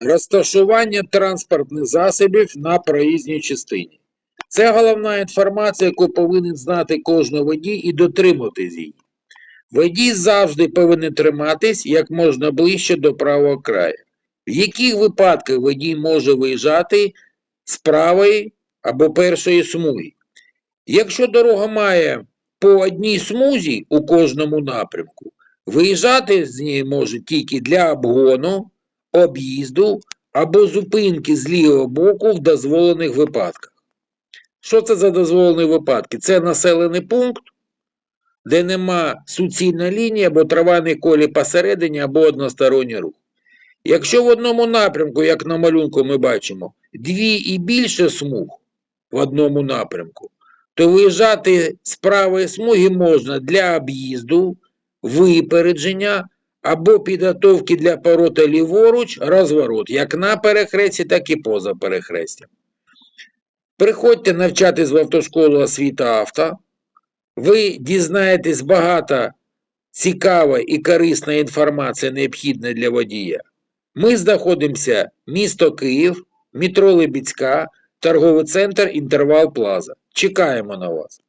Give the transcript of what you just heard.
Розташування транспортних засобів на проїзній частині. Це головна інформація, яку повинен знати кожен водій і дотримуватись її. Водій завжди повинен триматись як можна ближче до правого краю. В яких випадках водій може виїжджати з правої або першої смуги? Якщо дорога має по одній смузі у кожному напрямку, виїжджати з неї може тільки для обгону, об'їзду або зупинки з лівого боку в дозволених випадках. Що це за дозволені випадки? Це населений пункт, де нема суцільної лінії або трамвайний колій посередині, або односторонній рух. Якщо в одному напрямку, як на малюнку ми бачимо, дві і більше смуг в одному напрямку, то виїжджати з правої смуги можна для об'їзду, випередження або підготовки для поворота ліворуч, розворот, як на перехресті, так і поза перехрестям. Приходьте навчатись в автошколу освіта авто. Ви дізнаєтесь багато цікавої і корисної інформації, необхідної для водія. Ми знаходимося місто Київ, метро Либідська, торговий центр Інтервал Плаза. Чекаємо на вас.